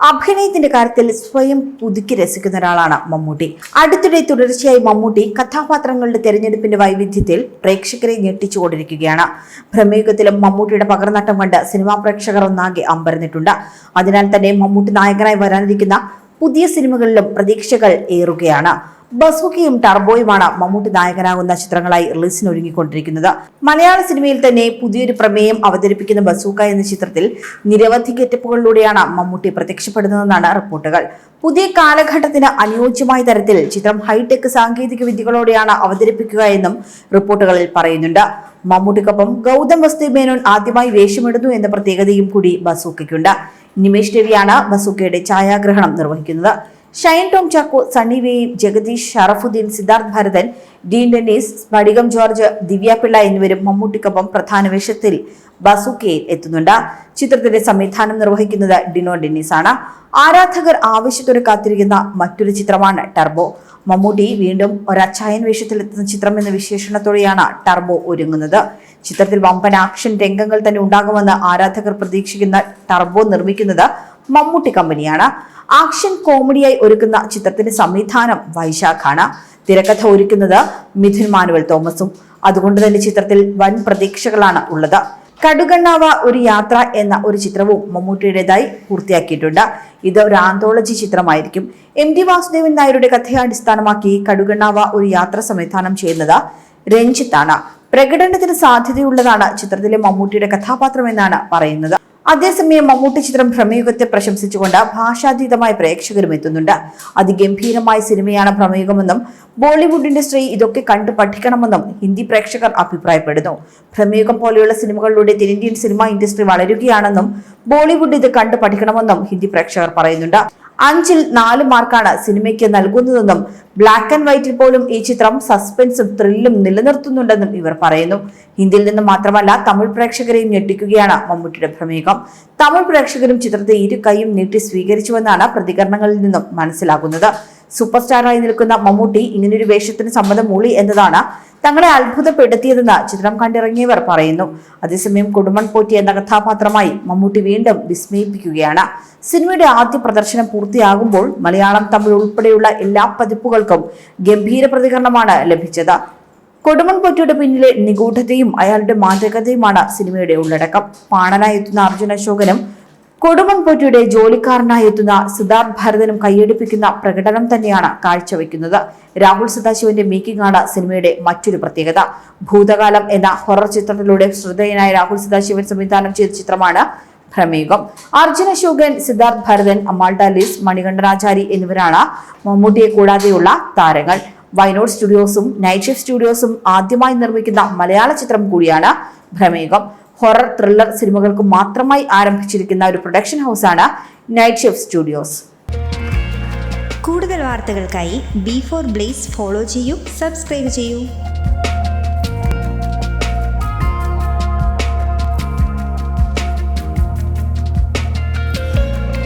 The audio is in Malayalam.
അഭിനയത്തിന്റെ കാര്യത്തിൽ സ്വയം പുതുക്കി രസിക്കുന്ന ഒരാളാണ് മമ്മൂട്ടി. അടുത്തിടെ തുടർച്ചയായി മമ്മൂട്ടി കഥാപാത്രങ്ങളുടെ തെരഞ്ഞെടുപ്പിന്റെ വൈവിധ്യത്തിൽ പ്രേക്ഷകരെ ഞെട്ടിച്ചുകൊണ്ടിരിക്കുകയാണ് ഭ്രമയുഗത്തിലും മമ്മൂട്ടിയുടെ പകർന്നട്ടം കണ്ട് സിനിമാ പ്രേക്ഷകർ ഒന്നാകെ അമ്പരന്നിട്ടുണ്ട്. അതിനാൽ തന്നെ മമ്മൂട്ടി നായകനായി വരാനിരിക്കുന്ന പുതിയ സിനിമകളിലും പ്രതീക്ഷകൾ ഏറുകയാണ്. ബസൂക്കയും ടർബോയുമാണ് മമ്മൂട്ടി നായകനാകുന്ന ചിത്രങ്ങളായി റിലീസിന് ഒരുങ്ങിക്കൊണ്ടിരിക്കുന്നത് മലയാള സിനിമയിൽ തന്നെ പുതിയൊരു പ്രമേയം അവതരിപ്പിക്കുന്ന ബസൂക്ക എന്ന ചിത്രത്തിൽ നിരവധി ഗെറ്റപ്പുകളിലൂടെയാണ് മമ്മൂട്ടി പ്രത്യക്ഷപ്പെടുന്നതെന്നാണ് റിപ്പോർട്ടുകൾ. പുതിയ കാലഘട്ടത്തിന് അനുയോജ്യമായ തരത്തിൽ ചിത്രം ഹൈടെക് സാങ്കേതിക വിദ്യകളോടെയാണ് അവതരിപ്പിക്കുക എന്നും റിപ്പോർട്ടുകളിൽ പറയുന്നുണ്ട്. മമ്മൂട്ടിക്കൊപ്പം ഗൗതം വസ്തു മേനോൻ ആദ്യമായി വേഷമിടുന്നു എന്ന പ്രത്യേകതയും കൂടി ബസൂക്കയ്ക്കുണ്ട് നിമേഷ് രവിയാണ് ബസൂക്കയുടെ ഛായാഗ്രഹണം നിർവഹിക്കുന്നത്. ഷൈൻ ടോം ചാക്കോ സണ്ണി വേയും ജഗദീഷ് ഷറഫുദ്ദീൻ സിദ്ധാർത്ഥ് ഭരതൻ ഡീൻ ഡെന്നീസ് സ്ഫടികം ജോർജ് ദിവ്യാപിള്ള എന്നിവരും മമ്മൂട്ടിക്കൊപ്പം പ്രധാന വേഷത്തിൽ ബസുക്കയിൽ എത്തുന്നുണ്ട്. ചിത്രത്തിന്റെ സംവിധാനം നിർവഹിക്കുന്നത് ഡിനോ ഡെന്നീസ് ആണ് ആരാധകർ ആവശ്യത്തോടെ കാത്തിരിക്കുന്ന മറ്റൊരു ചിത്രമാണ് ടർബോ. മമ്മൂട്ടി വീണ്ടും ഒരച്ചായൻ വേഷത്തിലെത്തുന്ന ചിത്രം എന്ന വിശേഷണത്തോടെയാണ് ടർബോ ഒരുങ്ങുന്നത്. ചിത്രത്തിൽ വമ്പൻ ആക്ഷൻ രംഗങ്ങൾ തന്നെ ഉണ്ടാകുമെന്ന് ആരാധകർ പ്രതീക്ഷിക്കുന്ന ടർബോ നിർമ്മിക്കുന്നത് മമ്മൂട്ടി കമ്പനിയാണ്. ആക്ഷൻ കോമഡിയായി ഒരുക്കുന്ന ചിത്രത്തിന്റെ സംവിധാനം വൈശാഖാണ്. തിരക്കഥ ഒരുക്കുന്നത് മിഥുൻ മാനുവൽ തോമസും. അതുകൊണ്ട് തന്നെ ചിത്രത്തിൽ വൻ പ്രതീക്ഷകളാണ് ഉള്ളത്. കടുകണ്ണാവ ഒരു യാത്ര എന്ന ഒരു ചിത്രവും മമ്മൂട്ടിയുടേതായി പൂർത്തിയാക്കിയിട്ടുണ്ട്. ഇത് ഒരു ആന്തോളജി ചിത്രമായിരിക്കും. എം ടി വാസുദേവൻ നായരുടെ കഥയെ അടിസ്ഥാനമാക്കി കടുകണ്ണാവ ഒരു യാത്ര സംവിധാനം ചെയ്യുന്നത് രഞ്ജിത്താണ്. പ്രകടനത്തിന് സാധ്യതയുള്ളതാണ് ചിത്രത്തിലെ മമ്മൂട്ടിയുടെ കഥാപാത്രം എന്നാണ് പറയുന്നത്. അതേസമയം മമ്മൂട്ടി ചിത്രം ഭ്രമയുഗത്തെ പ്രശംസിച്ചുകൊണ്ട് ഭാഷാതീതമായ പ്രേക്ഷകരും എത്തുന്നുണ്ട്. അതിഗംഭീരമായ സിനിമയാണ് ഭ്രമയുഗമെന്നും ബോളിവുഡ് ഇൻഡസ്ട്രി ഇതൊക്കെ കണ്ടു പഠിക്കണമെന്നും ഹിന്ദി പ്രേക്ഷകർ അഭിപ്രായപ്പെടുന്നു. ഭ്രമയുഗം പോലെയുള്ള സിനിമകളിലൂടെ തെന്നിന്ത്യൻ സിനിമാ ഇൻഡസ്ട്രി വളരുകയാണെന്നും ബോളിവുഡ് ഇത് കണ്ടു പഠിക്കണമെന്നും ഹിന്ദി പ്രേക്ഷകർ പറയുന്നുണ്ട്. അഞ്ചിൽ നാല് മാർക്കാണ് സിനിമയ്ക്ക് നൽകുന്നതെന്നും ബ്ലാക്ക് ആൻഡ് വൈറ്റിൽ പോലും ഈ ചിത്രം സസ്പെൻസും ത്രില്ലും നിലനിർത്തുന്നുണ്ടെന്നും ഇവർ പറയുന്നു. ഹിന്ദിയിൽ നിന്ന് മാത്രമല്ല തമിഴ് പ്രേക്ഷകരെയും ഞെട്ടിക്കുകയാണ് മമ്മൂട്ടിയുടെ പ്രമേഹം. തമിഴ് പ്രേക്ഷകരും ചിത്രത്തെ ഇരു കൈയും നീട്ടി സ്വീകരിച്ചുവെന്നാണ് പ്രതികരണങ്ങളിൽ നിന്നും മനസ്സിലാകുന്നത്. സൂപ്പർ സ്റ്റാറായി നിൽക്കുന്ന മമ്മൂട്ടി ഇങ്ങനൊരു വേഷത്തിന് സമ്മതം മൂളി എന്നതാണ് തങ്ങളെ അത്ഭുതപ്പെടുത്തിയതെന്ന് ചിത്രം കണ്ടിറങ്ങിയവർ പറയുന്നു. അതേസമയം കുടുംബൻ പോറ്റി എന്ന കഥാപാത്രമായി മമ്മൂട്ടി വീണ്ടും വിസ്മയിപ്പിക്കുകയാണ്. സിനിമയുടെ ആദ്യ പ്രദർശനം പൂർത്തിയാകുമ്പോൾ മലയാളം തമിഴ് ഉൾപ്പെടെയുള്ള എല്ലാ പതിപ്പുകൾക്കും ഗംഭീര പ്രതികരണമാണ് ലഭിച്ചത്. കൊടുമൺ പൊറ്റിയുടെ പിന്നിലെ നിഗൂഢതയും അയാളുടെ മാന്ത്രികതയുമാണ് സിനിമയുടെ ഉള്ളടക്കം. പാണനായി എത്തുന്ന അർജുന അശോകനും കൊടുമൺ പൊറ്റിയുടെ ജോലിക്കാരനായി എത്തുന്ന സിദ്ധാർത്ഥ് ഭരതനും കൈയടിപ്പിക്കുന്ന പ്രകടനം തന്നെയാണ് കാഴ്ചവെക്കുന്നത്. രാഹുൽ സദാശിവന്റെ മേക്കിംഗ് ആണ് സിനിമയുടെ മറ്റൊരു പ്രത്യേകത. ഭൂതകാലം എന്ന ഹൊറർ ചിത്രത്തിലൂടെ ശ്രദ്ധേയനായ രാഹുൽ സദാശിവൻ സംവിധാനം ചെയ്ത ചിത്രമാണ് പ്രമേകം അർജുന അശോകൻ സിദ്ധാർത്ഥ് ഭരതൻ അമാൾഡ ലിസ് മണികണ്ഠനാചാരി എന്നിവരാണ് മമ്മൂട്ടിയെ കൂടാതെയുള്ള താരങ്ങൾ. വൈനോഡ് സ്റ്റുഡിയോസും നൈറ്റ് ഷിഫ്റ്റ് സ്റ്റുഡിയോസും ആദ്യമായി നിർമ്മിക്കുന്ന മലയാള ചിത്രം കൂടിയാണ് ഭ്രമേകം. ഹൊറർ ത്രില്ലർ സിനിമകൾക്ക് മാത്രമായി ആരംഭിച്ചിരിക്കുന്ന ഒരു പ്രൊഡക്ഷൻ ഹൗസാണ് നൈറ്റ് ഷിഫ്റ്റ് സ്റ്റുഡിയോസ് കൂടുതൽ വാർത്തകൾക്കായി ബി ഫോർ ബ്ലേസ് ഫോളോ ചെയ്യൂ സബ്സ്ക്രൈബ് ചെയ്യൂ.